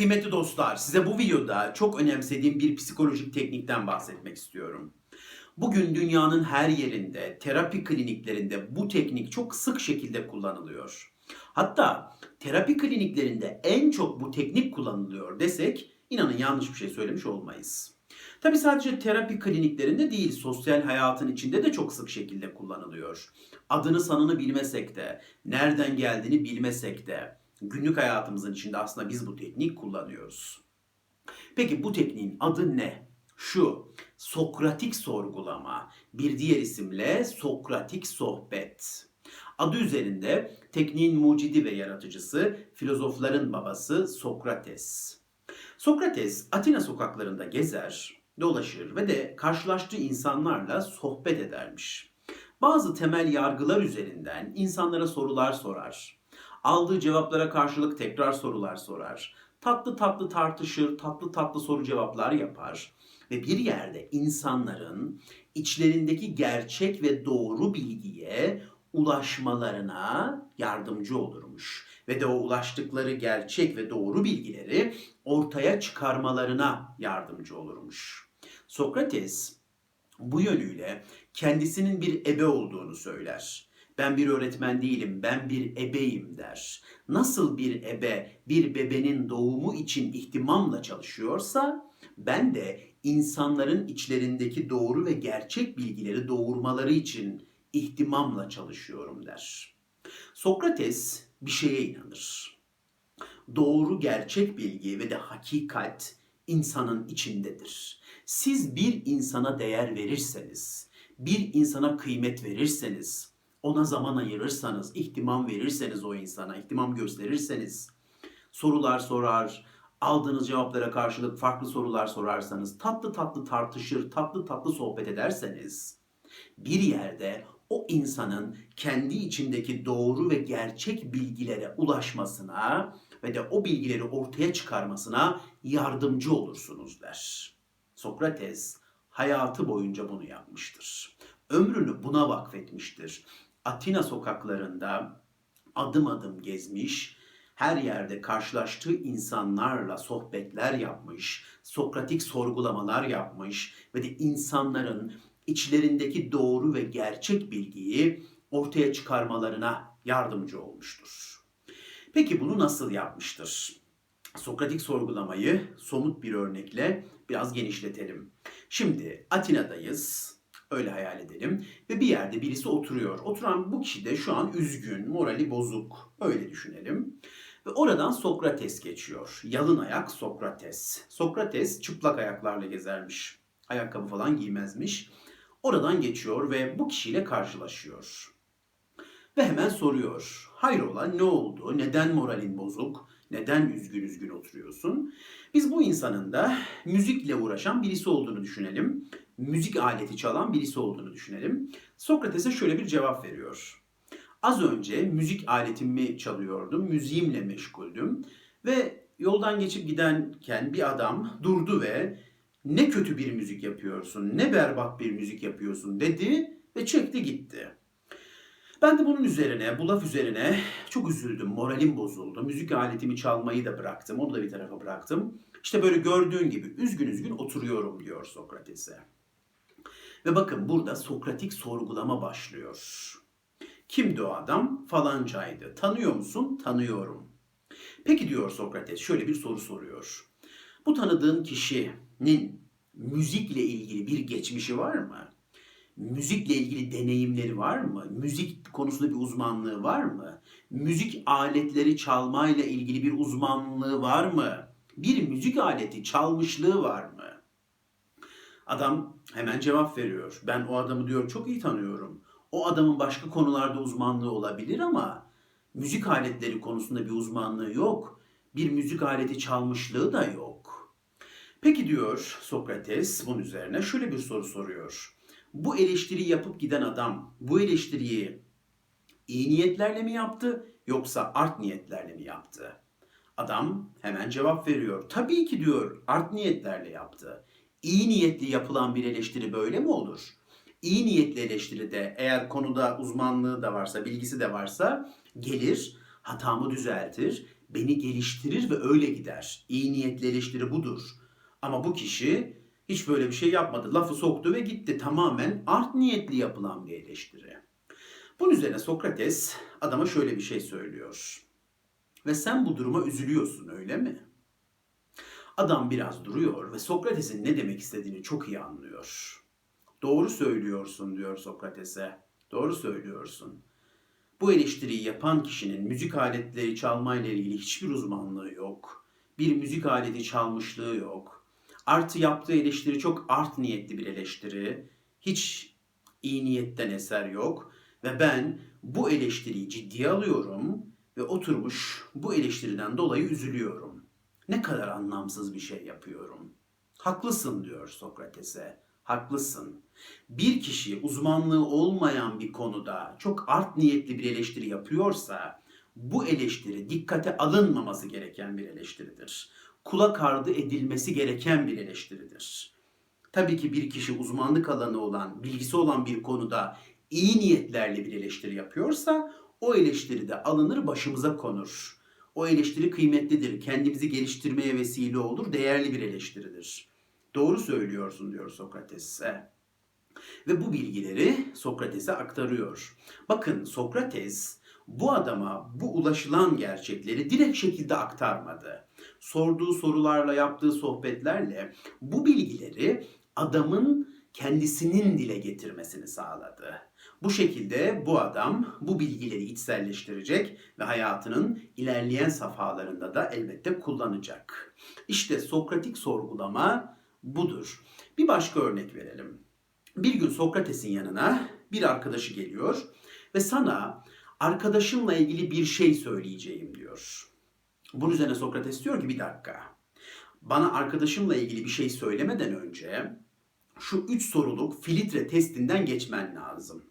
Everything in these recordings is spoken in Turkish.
Kıymetli dostlar, size bu videoda çok önemsediğim bir psikolojik teknikten bahsetmek istiyorum. Bugün dünyanın her yerinde, terapi kliniklerinde bu teknik çok sık şekilde kullanılıyor. Hatta terapi kliniklerinde en çok bu teknik kullanılıyor desek inanın yanlış bir şey söylemiş olmayız. Tabi sadece terapi kliniklerinde değil, sosyal hayatın içinde de çok sık şekilde kullanılıyor. Adını sanını bilmesek de, nereden geldiğini bilmesek de, günlük hayatımızın içinde aslında biz bu tekniği kullanıyoruz. Peki bu tekniğin adı ne? Şu, Sokratik sorgulama, bir diğer isimle Sokratik sohbet. Adı üzerinde tekniğin mucidi ve yaratıcısı, filozofların babası Sokrates. Sokrates Atina sokaklarında gezer, dolaşır ve de karşılaştığı insanlarla sohbet edermiş. Bazı temel yargılar üzerinden insanlara sorular sorar. Aldığı cevaplara karşılık tekrar sorular sorar. Tatlı tatlı tartışır, tatlı tatlı soru cevaplar yapar ve bir yerde insanların içlerindeki gerçek ve doğru bilgiye ulaşmalarına yardımcı olurmuş ve de o ulaştıkları gerçek ve doğru bilgileri ortaya çıkarmalarına yardımcı olurmuş. Sokrates bu yönüyle kendisinin bir ebe olduğunu söyler. Ben bir öğretmen değilim, ben bir ebeyim der. Nasıl bir ebe bir bebenin doğumu için ihtimamla çalışıyorsa, ben de insanların içlerindeki doğru ve gerçek bilgileri doğurmaları için ihtimamla çalışıyorum der. Sokrates bir şeye inanır. Doğru gerçek bilgi ve de hakikat insanın içindedir. Siz bir insana değer verirseniz, bir insana kıymet verirseniz, ona zaman ayırırsanız, ihtimam verirseniz o insana, ihtimam gösterirseniz, sorular sorar, aldığınız cevaplara karşılık farklı sorular sorarsanız, tatlı tatlı tartışır, tatlı tatlı sohbet ederseniz, bir yerde o insanın kendi içindeki doğru ve gerçek bilgilere ulaşmasına ve de o bilgileri ortaya çıkarmasına yardımcı olursunuz der. Sokrates hayatı boyunca bunu yapmıştır. Ömrünü buna vakfetmiştir. Atina sokaklarında adım adım gezmiş, her yerde karşılaştığı insanlarla sohbetler yapmış, sokratik sorgulamalar yapmış ve de insanların içlerindeki doğru ve gerçek bilgiyi ortaya çıkarmalarına yardımcı olmuştur. Peki bunu nasıl yapmıştır? Sokratik sorgulamayı somut bir örnekle biraz genişletelim. Şimdi Atina'dayız. Öyle hayal edelim. Ve bir yerde birisi oturuyor. Oturan bu kişi de şu an üzgün, morali bozuk. Öyle düşünelim. Ve oradan Sokrates geçiyor. Yalın ayak Sokrates. Sokrates çıplak ayaklarla gezermiş. Ayakkabı falan giymezmiş. Oradan geçiyor ve bu kişiyle karşılaşıyor. Ve hemen soruyor. Hayrola ne oldu? Neden moralin bozuk? Neden üzgün üzgün oturuyorsun? Biz bu insanın da müzikle uğraşan birisi olduğunu düşünelim. Müzik aleti çalan birisi olduğunu düşünelim. Sokrates'e şöyle bir cevap veriyor. Az önce müzik aletimi çalıyordum, müziğimle meşguldüm ve yoldan geçip giderken bir adam durdu ve ne kötü bir müzik yapıyorsun, ne berbat bir müzik yapıyorsun dedi ve çekti gitti. Ben de bunun üzerine, bu laf üzerine çok üzüldüm, moralim bozuldu. Müzik aletimi çalmayı da bıraktım, onu da bir tarafa bıraktım. İşte böyle gördüğün gibi üzgün üzgün oturuyorum diyor Sokrates'e. Ve bakın burada Sokratik sorgulama başlıyor. Kimdi o adam? Falancaydı. Tanıyor musun? Tanıyorum. Peki diyor Sokrates şöyle bir soru soruyor. Bu tanıdığın kişinin müzikle ilgili bir geçmişi var mı? Müzikle ilgili deneyimleri var mı? Müzik konusunda bir uzmanlığı var mı? Müzik aletleri çalmayla ilgili bir uzmanlığı var mı? Bir müzik aleti çalmışlığı var mı? Adam hemen cevap veriyor. Ben o adamı diyor çok iyi tanıyorum. O adamın başka konularda uzmanlığı olabilir ama müzik aletleri konusunda bir uzmanlığı yok. Bir müzik aleti çalmışlığı da yok. Peki diyor Sokrates bunun üzerine şöyle bir soru soruyor. Bu eleştiri yapıp giden adam bu eleştiriyi iyi niyetlerle mi yaptı yoksa art niyetlerle mi yaptı? Adam hemen cevap veriyor. Tabii ki diyor art niyetlerle yaptı. İyi niyetli yapılan bir eleştiri böyle mi olur? İyi niyetli eleştiride eğer konuda uzmanlığı da varsa, bilgisi de varsa gelir, hatamı düzeltir, beni geliştirir ve öyle gider. İyi niyetli eleştiri budur. Ama bu kişi hiç böyle bir şey yapmadı. Lafı soktu ve gitti. Tamamen art niyetli yapılan bir eleştiri. Bunun üzerine Sokrates adama şöyle bir şey söylüyor. Ve sen bu duruma üzülüyorsun öyle mi? Adam biraz duruyor ve Sokrates'in ne demek istediğini çok iyi anlıyor. Doğru söylüyorsun diyor Sokrates'e. Doğru söylüyorsun. Bu eleştiriyi yapan kişinin müzik aletleri çalmayla ilgili hiçbir uzmanlığı yok. Bir müzik aleti çalmışlığı yok. Artı yaptığı eleştiri çok art niyetli bir eleştiri. Hiç iyi niyetten eser yok. Ve ben bu eleştiriyi ciddiye alıyorum ve oturmuş bu eleştiriden dolayı üzülüyorum. Ne kadar anlamsız bir şey yapıyorum. Haklısın diyor Sokrates'e. Haklısın. Bir kişi uzmanlığı olmayan bir konuda çok art niyetli bir eleştiri yapıyorsa bu eleştiri dikkate alınmaması gereken bir eleştiridir. Kulak ardı edilmesi gereken bir eleştiridir. Tabii ki bir kişi uzmanlık alanı olan, bilgisi olan bir konuda iyi niyetlerle bir eleştiri yapıyorsa o eleştiri de alınır başımıza konur. O eleştiri kıymetlidir, kendimizi geliştirmeye vesile olur, değerli bir eleştiridir. Doğru söylüyorsun diyor Sokrates'e. Ve bu bilgileri Sokrates'e aktarıyor. Bakın Sokrates bu adama bu ulaşılan gerçekleri direkt şekilde aktarmadı. Sorduğu sorularla yaptığı sohbetlerle bu bilgileri adamın kendisinin dile getirmesini sağladı. Bu şekilde bu adam bu bilgileri içselleştirecek ve hayatının ilerleyen safhalarında da elbette kullanacak. İşte Sokratik sorgulama budur. Bir başka örnek verelim. Bir gün Sokrates'in yanına bir arkadaşı geliyor ve sana arkadaşımla ilgili bir şey söyleyeceğim diyor. Bunun üzerine Sokrates diyor ki bir dakika. Bana arkadaşımla ilgili bir şey söylemeden önce şu üç soruluk filtre testinden geçmen lazım.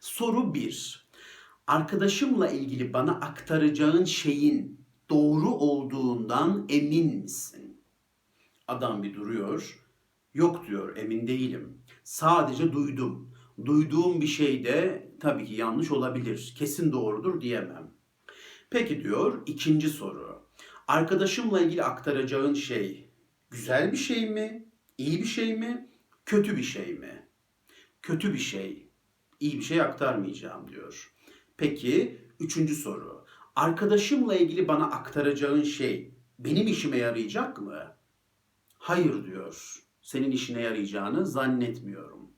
Soru 1. Arkadaşımla ilgili bana aktaracağın şeyin doğru olduğundan emin misin? Adam bir duruyor. Yok diyor, emin değilim. Sadece duydum. Duyduğum bir şey de tabii ki yanlış olabilir. Kesin doğrudur diyemem. Peki diyor ikinci soru. Arkadaşımla ilgili aktaracağın şey güzel bir şey mi? İyi bir şey mi? Kötü bir şey mi? Kötü bir şey. İyi bir şey aktarmayacağım diyor. Peki üçüncü soru. Arkadaşımla ilgili bana aktaracağın şey benim işime yarayacak mı? Hayır diyor. Senin işine yarayacağını zannetmiyorum.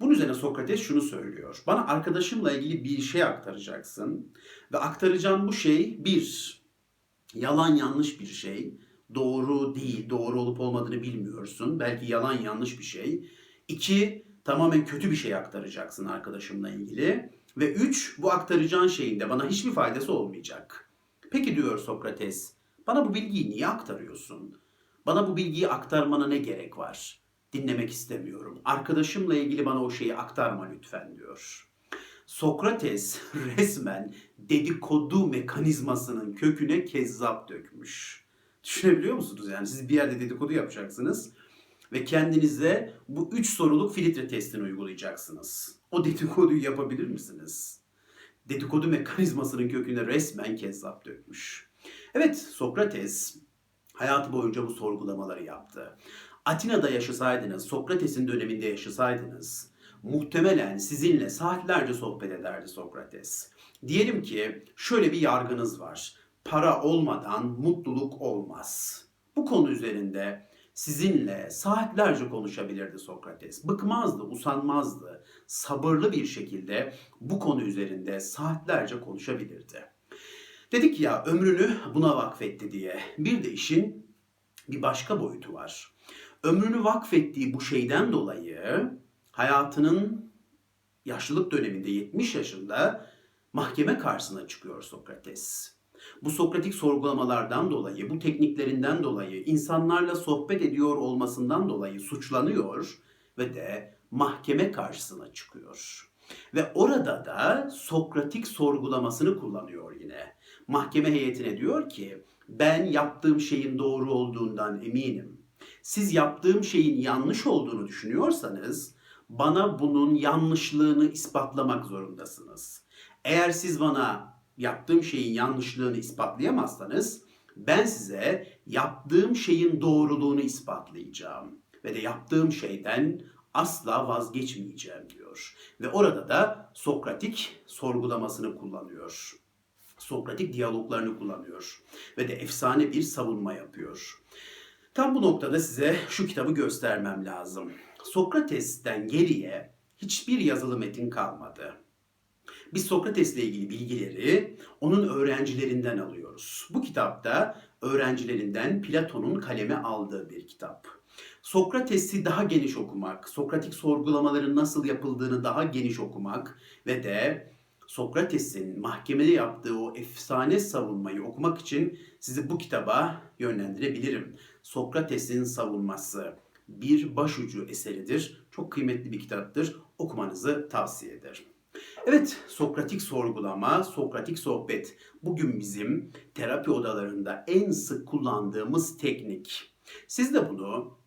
Bunun üzerine Sokrates şunu söylüyor. Bana arkadaşımla ilgili bir şey aktaracaksın ve aktaracağın bu şey bir, yalan yanlış bir şey. Doğru değil, doğru olup olmadığını bilmiyorsun. Belki yalan yanlış bir şey. İki, tamamen kötü bir şey aktaracaksın arkadaşımla ilgili. Ve üç, bu aktaracağın şeyin de bana hiçbir faydası olmayacak. Peki diyor Sokrates, bana bu bilgiyi niye aktarıyorsun? Bana bu bilgiyi aktarmana ne gerek var? Dinlemek istemiyorum. Arkadaşımla ilgili bana o şeyi aktarma lütfen diyor. Sokrates resmen dedikodu mekanizmasının köküne kezzap dökmüş. Düşünebiliyor musunuz? Yani siz bir yerde dedikodu yapacaksınız ve kendinize bu üç soruluk filtre testini uygulayacaksınız. O dedikoduyu yapabilir misiniz? Dedikodu mekanizmasının köküne resmen kezzap dökmüş. Evet Sokrates hayatı boyunca bu sorgulamaları yaptı. Atina'da yaşasaydınız, Sokrates'in döneminde yaşasaydınız, muhtemelen sizinle saatlerce sohbet ederdi Sokrates. Diyelim ki şöyle bir yargınız var. Para olmadan mutluluk olmaz. Bu konu üzerinde sizinle saatlerce konuşabilirdi Sokrates. Bıkmazdı, usanmazdı. Sabırlı bir şekilde bu konu üzerinde saatlerce konuşabilirdi. Dedik ya ömrünü buna vakfetti diye. Bir de işin bir başka boyutu var. Ömrünü vakfettiği bu şeyden dolayı hayatının yaşlılık döneminde 70 yaşında mahkeme karşısına çıkıyor Sokrates. Bu Sokratik sorgulamalardan dolayı, bu tekniklerinden dolayı, insanlarla sohbet ediyor olmasından dolayı suçlanıyor ve de mahkeme karşısına çıkıyor. Ve orada da Sokratik sorgulamasını kullanıyor yine. Mahkeme heyetine diyor ki, ben yaptığım şeyin doğru olduğundan eminim. Siz yaptığım şeyin yanlış olduğunu düşünüyorsanız bana bunun yanlışlığını ispatlamak zorundasınız. Eğer siz bana yaptığım şeyin yanlışlığını ispatlayamazsanız ben size yaptığım şeyin doğruluğunu ispatlayacağım ve de yaptığım şeyden asla vazgeçmeyeceğim diyor. Ve orada da Sokratik sorgulamasını kullanıyor. Sokratik diyaloglarını kullanıyor ve de efsane bir savunma yapıyor. Tam bu noktada size şu kitabı göstermem lazım. Sokrates'ten geriye hiçbir yazılı metin kalmadı. Biz Sokrates'le ilgili bilgileri onun öğrencilerinden alıyoruz. Bu kitapta öğrencilerinden Platon'un kaleme aldığı bir kitap. Sokrates'i daha geniş okumak, Sokratik sorgulamaların nasıl yapıldığını daha geniş okumak ve de Sokrates'in mahkemede yaptığı o efsane savunmayı okumak için sizi bu kitaba yönlendirebilirim. Sokrates'in savunması bir başucu eseridir. Çok kıymetli bir kitaptır. Okumanızı tavsiye ederim. Evet, Sokratik sorgulama, Sokratik sohbet. Bugün bizim terapi odalarında en sık kullandığımız teknik. Siz de bunu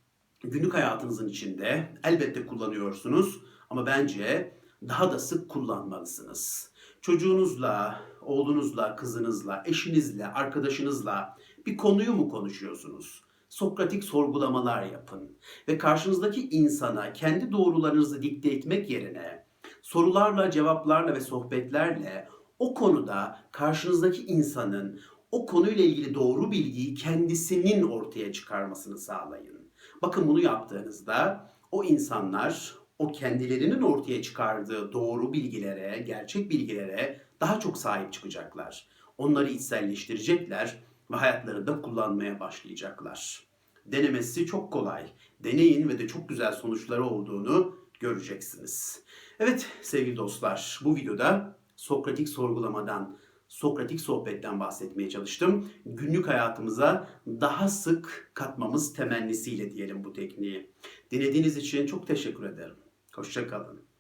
günlük hayatınızın içinde elbette kullanıyorsunuz ama bence daha da sık kullanmalısınız. Çocuğunuzla, oğlunuzla, kızınızla, eşinizle, arkadaşınızla bir konuyu mu konuşuyorsunuz? Sokratik sorgulamalar yapın ve karşınızdaki insana kendi doğrularınızı dikte etmek yerine sorularla, cevaplarla ve sohbetlerle o konuda karşınızdaki insanın o konuyla ilgili doğru bilgiyi kendisinin ortaya çıkarmasını sağlayın. Bakın bunu yaptığınızda o insanlar o kendilerinin ortaya çıkardığı doğru bilgilere, gerçek bilgilere daha çok sahip çıkacaklar. Onları içselleştirecekler ve hayatlarında kullanmaya başlayacaklar. Denemesi çok kolay. Deneyin ve de çok güzel sonuçları olduğunu göreceksiniz. Evet sevgili dostlar bu videoda Sokratik sorgulamadan, Sokratik sohbetten bahsetmeye çalıştım. Günlük hayatımıza daha sık katmamız temennisiyle diyelim bu tekniği. Dinlediğiniz için çok teşekkür ederim. Hoşçakalın.